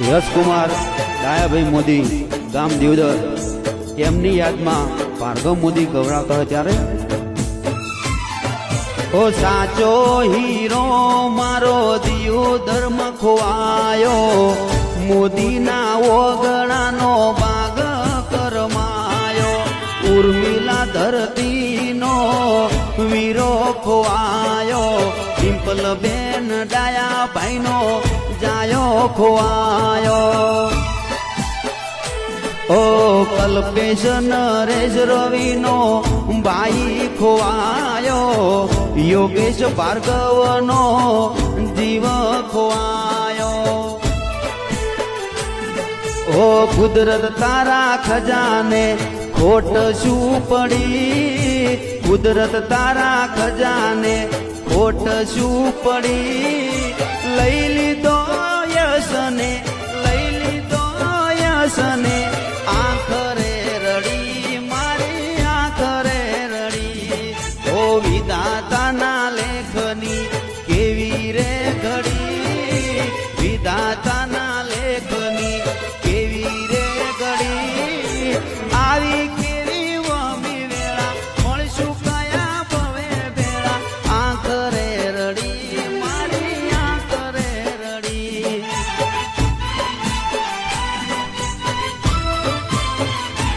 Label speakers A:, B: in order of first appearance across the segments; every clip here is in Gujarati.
A: યશકુમાર, ડાયાભાઈ મોદી, ગામ દેવદર. એમની યાદમાં ભાર્ગવ મોદી ગૌરાવતો હોય ત્યારે? ઓ સાચો હીરો, મારો દિયો ધર્મ ખોવાયો. મોદીના ઓગણાનો ભાગ કરમાયો. ઉર્મિલા ધરતીનો વીરો ખોવાયો. પિંપલ બેન ડાયા ભાઈનો જાયો ખોવાયો. ઓ કલ્પેશ નરેશ રવિનો ભાઈ ખોવાયો. યોગેશ ભાર્ગવનો જીવ ખોવાયો. ઓ કુદરત તારા ખજાને ખોટ શું પડી? કુદરત તારા ખજાને ખોટ શું પડી? લઈ લીધો યશને, લઈ લીધો યશને. આખરે રડી, મારી આખરે રડી. ઓ વિધાતાના લેખની કેવી રે ઘડી? વિધાતાના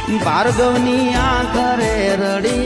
A: ભાર્ગવની આખરે રડી